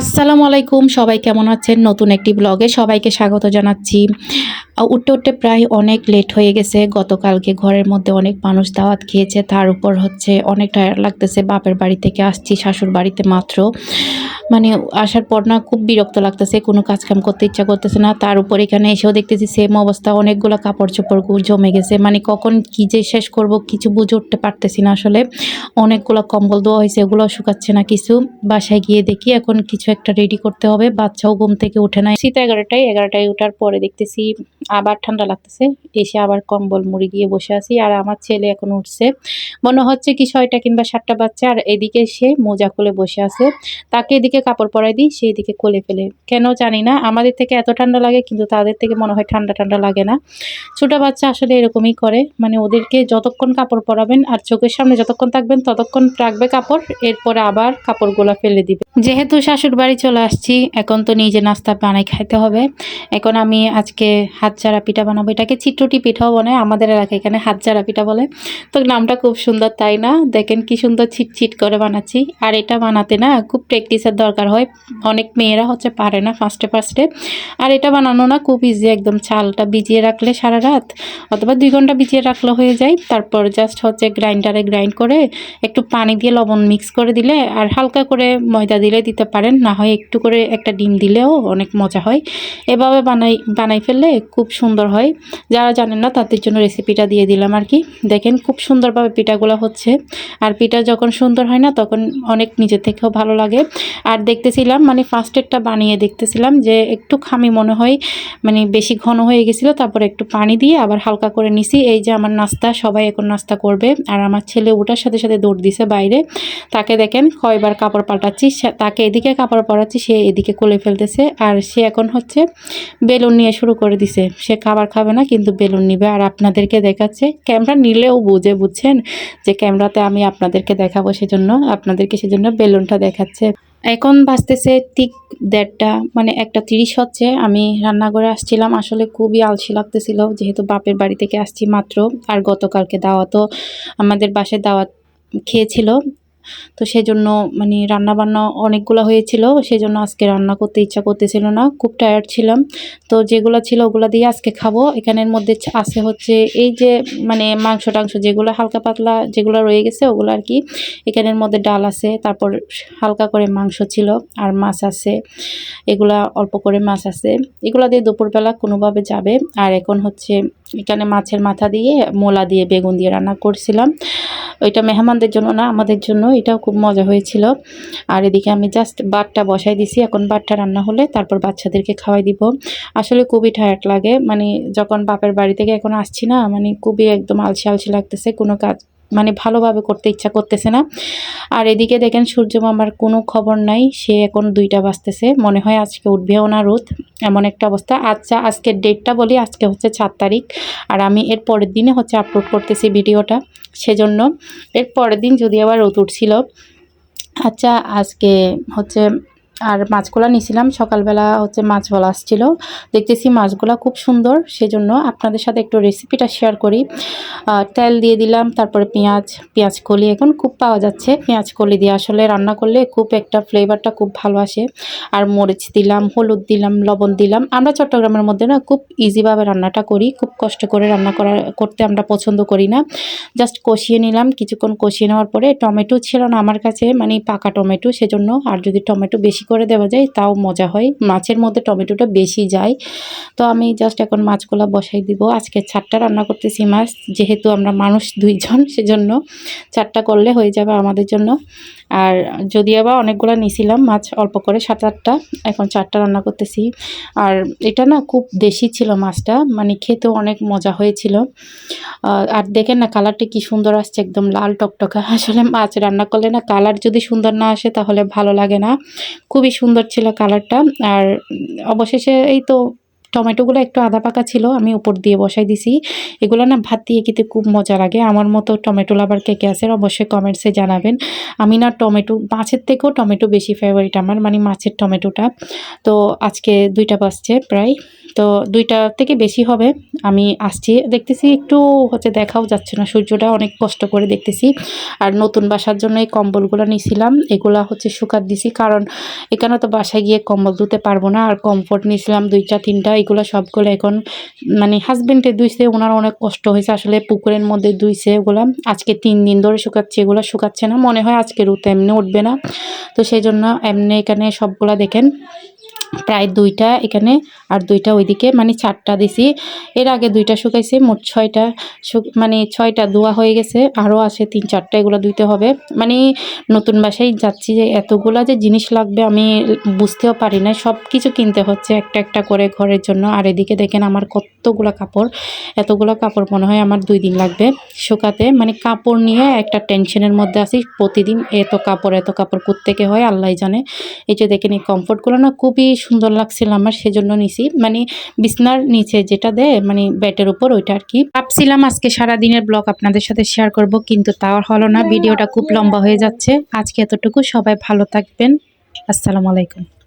আসসালামু আলাইকুম সবাই কেমন আছেন? নতুন একটি ব্লগে সবাইকে স্বাগত জানাচ্ছি। উঠতে উঠতে প্রায় অনেক লেট হয়ে গেছে। গতকালকে ঘরের মধ্যে অনেক মানুষ দাওয়াত খেয়েছে। তার উপর হচ্ছে অনেক টায়ার লাগতেছে বাপের বাড়ি থেকে আসছি, শাশুর বাড়িতে মাত্র। মানে আসার পর না খুব বিরক্ত লাগতেছে, কোনো কাজ কাম করতে ইচ্ছা করতেছে না। তার উপর এখানে এসেও দেখতেছি সেম অবস্থা, অনেকগুলো কাপড় চোপড় জমে গেছে। মানে কখন কি যে শেষ করব কিছু বুঝে উঠতে পারতেছি না আসলে। অনেকগুলো কম্বল দেওয়া হয়েছে ওগুলো শুকাচ্ছে না কিছু। বাসায় গিয়ে দেখি এখন কিছু একটা রেডি করতে হবে। বাচ্চাও ঘুম থেকে উঠে না শীত এগারোটায় এগারোটায় ওঠার পরে দেখতেছি আবার ঠান্ডা লাগতেছে। এসে আবার কম্বল, মুড়ি দিয়ে বসে আছি আর আমার ছেলে এখন উঠছে। মনে হচ্ছে কি ছয়টা কিংবা সাতটা বাচ্চা আর এদিকে সে মোজা খুলে বসে আছে। তাকে এদিকে কাপড় পরাই দিই, সে এদিকে কোলে ফেলে। কেন জানি না, আমাদের থেকে এত ঠান্ডা লাগে কিন্তু তাদের থেকে মনে হয় ঠান্ডা ঠান্ডা লাগে না। ছোট বাচ্চা আসলে এরকমই করে। মানে ওদেরকে যতক্ষণ কাপড় পরাবেন আর চোখের সামনে যতক্ষণ থাকবেন ততক্ষণ রাখবে কাপড়, এরপরে আবার কাপড়গুলো ফেলে দিবে। যেহেতু শাশুড় বাড়ি চলে আসছি, এখন তো নিজে নাস্তা বানাই খাইতে হবে। এখন আমি আজকে হাত চারা পিঠা বানাবো। এটাকে চিট্রুটি পিঠাও বলে, আমাদের এলাকায় এখানে হাত চারা পিঠা বলে। তো নামটা খুব সুন্দর, তাই না? দেখেন কি সুন্দর ছিট ছিট করে বানাচ্ছি। আর এটা বানাতে না খুব প্র্যাকটিসের দরকার হয়। অনেক মেয়েরা হচ্ছে পারে না ফার্স্টে ফার্স্টে। আর এটা বানানো না খুব ইজি একদম চালটা ভিজিয়ে রাখলে সারা রাত, অথবা দুই ঘণ্টা ভিজিয়ে রাখলে হয়ে যায়। তারপর জাস্ট হচ্ছে গ্রাইন্ডারে গ্রাইন্ড করে একটু পানি দিয়ে লবণ মিক্স করে দিলে, আর হালকা করে ময়দা দিলে দিতে পারেন, না হয় একটু করে একটা ডিম দিলেও অনেক মজা হয়। এভাবে বানাই বানাই ফেললে খুব সুন্দর হয়। যারা জানেন না, তাদের জন্য রেসিপিটা দিয়ে দিলাম আর কি। দেখেন খুব সুন্দরভাবে পিঠাগুলো হচ্ছে। আর পিঠা যখন সুন্দর হয় না, তখন অনেক নিজে থেকেও ভালো লাগে। আর দেখতেছিলাম মানে ফার্স্টেরটা বানিয়ে দেখতেছিলাম যে একটু খামি মনে হয় মানে বেশি ঘন হয়ে গেছিল, তারপর একটু পানি দিয়ে আবার হালকা করে নিছি। এই যে আমার নাস্তা, সবাই এখন নাস্তা করবে। আর আমার ছেলে ওটার সাথে সাথে দৌড় দিছে বাইরে। তাকে দেখেন কয়বার কাপড় পাল্টাচ্ছি তাকে এদিকে কাপড় পরাচ্ছি, সে এদিকে কোলে ফেলতেছে। আর সে এখন হচ্ছে বেলুন নিয়ে শুরু করে দিছে। সে খাবার খাবে না, কিন্তু বেলুন নিবে। আর আপনাদেরকে দেখাচ্ছে, ক্যামেরা নিলেও বুঝে, বুঝছেন? যে ক্যামেরাতে আমি আপনাদেরকে দেখাবো সেজন্য, আপনাদেরকে সেজন্য বেলুনটা দেখাচ্ছে। এখন বাঁচতেছে ঠিক দেড়টা মানে একটা তিরিশ হচ্ছে। আমি রান্নাঘরে আসছিলাম, আসলে খুবই আলসি লাগতেছিল। যেহেতু বাপের বাড়ি থেকে আসছি মাত্র, আর গতকালকে দাওয়াতও আমাদের বাসায় দাওয়াত খেয়েছিল। তো সেজন্য মানে রান্না বান্না অনেকগুলো হয়েছিল, সেজন্য আজকে রান্না করতে ইচ্ছা করতেছিল না, খুব টায়ার্ড ছিলাম। তো যেগুলো ছিল ওগুলো দিয়ে আজকে খাব। এখানের মধ্যে আছে হচ্ছে এই যে মানে মাংস টাংস যেগুলো হালকা পাতলা যেগুলো রয়ে গেছে ওগুলো আর কি। এখানের মধ্যে ডাল আছে, তারপর হালকা করে মাংস ছিল আর মাছ আছে। এগুলা অল্প করে মাছ আছে। এগুলা দিয়ে দুপুরবেলা কোনোভাবে যাবে। আর এখন হচ্ছে এখানে মাছের মাথা দিয়ে, মোলা দিয়ে বেগুন দিয়ে রান্না করছিলাম। ওইটা মেহমানদের জন্য না, আমাদের জন্য। এটাও খুব মজা হয়েছিল। আর এদিকে আমি জাস্ট বাটটা বসাই দিছি। এখন বাটটা রান্না হলে তারপর বাচ্চাদেরকে খাওয়াই দিব। আসলে খুবই টায়ার্ড লাগে। মানে যখন বাপের বাড়ি থেকে এখন আসছি না মানে খুবই একদম আলসি আলসি লাগতেছে। কোনো কাজ মানে ভালোভাবে করতে ইচ্ছা করতেছে না। আর এদিকে দেখেন সূর্য মামার কোনো খবর নাই, সে এখন দুইটা বাজতেছে। মনে হয় আজকে উঠবেও না রোদ, এমন একটা অবস্থা। আচ্ছা আজকের ডেটটা বলি, আজকে হচ্ছে চার তারিখ। আর আমি এর পরের দিনে হচ্ছে আপলোড করতেছি ভিডিওটা, সেজন্য। এর পরের দিন যদি আবার রোদ উঠছিল আচ্ছা আজকে হচ্ছে আর মাছগুলো নিয়েছিলাম। সকালবেলা হচ্ছে মাছ বলা আসছিল। দেখতেছি মাছগুলো খুব সুন্দর, সেজন্য আপনাদের সাথে একটু রেসিপিটা শেয়ার করি। তেল দিয়ে দিলাম, তারপরে পেঁয়াজ পেঁয়াজ কলি। এখন খুব পাওয়া যাচ্ছে। পেঁয়াজ কলি দিয়ে আসলে রান্না করলে খুব একটা ফ্লেভারটা খুব ভালো আসে। আর মরিচ দিলাম, হলুদ দিলাম, লবণ দিলাম। আমরা চট্টগ্রামের মধ্যে না খুব ইজিভাবে রান্নাটা করি। খুব কষ্ট করে রান্না করা, করতে আমরা পছন্দ করি না। জাস্ট কষিয়ে নিলাম। কিছুক্ষণ কষিয়ে নেওয়ার পরে টমেটো ছিল না আমার কাছে মানে পাকা টমেটো, সেজন্য। আর যদি টমেটো বেশি করে দেওয়া যায়, তাও মজা হয়। মাছের মধ্যে টমেটোটা বেশি যায়। তো আমি জাস্ট এখন মাছগুলো বসাই দিব। আজকে চারটা রান্না করতেছি মাছ, যেহেতু আমরা মানুষ দুইজন, সেজন্য চারটা করলে হয়ে যাবে আমাদের জন্য। আর যদি আবার অনেকগুলো নিছিলাম মাছ, অল্প করে সাত আটটা, এখন চারটা রান্না করতেছি। আর এটা না খুব দেশি ছিল মাছটা মানে খেতেও অনেক মজা হয়েছিল। আর দেখেন না কালারটা কি সুন্দর আসছে, একদম লাল টকটকা। আসলে মাছ রান্না করলে না কালার যদি সুন্দর না আসে, তাহলে ভালো লাগে না। খুবই সুন্দর ছিল কালারটা আর অবশেষে এই তো টমেটোগুলো একটু আধা পাকা ছিল, আমি উপর দিয়ে বসাই দিছি। এগুলো না ভাত দিয়ে খেতে খুব মজা লাগে। আমার মতো টমেটো লাভার কে কে আছে অবশ্যই কমেন্টসে জানাবেন। আমি না টমেটো, মাছের থেকেও টমেটো বেশি ফেভারিট আমার মানে মাছের টমেটোটা। তো আজকে দুইটা বাজছে প্রায়। তো দুইটা থেকে বেশি হবে। আমি আসছি। দেখতেছি একটু হচ্ছে দেখাও যাচ্ছে না, সূর্যটা অনেক কষ্ট করে দেখতেছি। আর নতুন বাসার জন্য এই কম্বলগুলো নিয়েছিলাম এগুলা হচ্ছে শুকাত দিছি, কারণ এখানে তো বাসায় গিয়ে কম্বল ধুতে পারব না। আর কমফোর্ট নিয়েছিলাম দুইটা, তিনটা। এগুলো সবগুলো এখন মানে হাজব্যান্ডে দুইছে ওনার অনেক কষ্ট হয়েছে, আসলে পুকুরের মধ্যে দুইছে ওগুলো আজকে তিন দিন ধরে শুকাচ্ছে, এগুলো শুকাচ্ছে না, মনে হয় আজকে রুতে এমনি উঠবে না। তো সেই জন্য এমনি এখানে সবগুলা দেখেন প্রায় দুইটা এখানে আর দুইটা ওইদিকে মানে চারটা দিছি। এর আগে দুইটা শুকাইছে, মোট ছয়টা মানে ছয়টা ধোয়া হয়ে গেছে, আরও আছে তিন চারটা এগুলো ধুইতে হবে। মানে নতুন বাসায় যাচ্ছি যে এতগুলা যে জিনিস লাগবে আমি বুঝতেও পারি না। সব কিছু কিনতে হচ্ছে একটা একটা করে ঘরের জন্য। আর এদিকে দেখেন আমার কতগুলো কাপড়, এতগুলো কাপড় মনে হয় আমার দুই দিন লাগবে শুকাতে। মানে কাপড় নিয়ে একটা টেনশনের মধ্যে আছি, প্রতিদিন এত কাপড় এত কাপড় কোত্থেকে হয় আল্লাহ জানে। এই যে দেখেন এই কমফোর্টগুলো না খুবই সুন্দর লাগছিল আমার সেজন্য নিছি। মানে বিছনার নিচে যেটা দেয় মানে ব্যাটের উপর ওইটা আর কি। ভাবছিলাম আজকে সারা দিনের ব্লগ আপনাদের সাথে শেয়ার করব কিন্তু তাও হলো না। ভিডিওটা খুব লম্বা হয়ে যাচ্ছে। আজকে এতটুকু সবাই ভালো থাকবেন। আসসালামু আলাইকুম।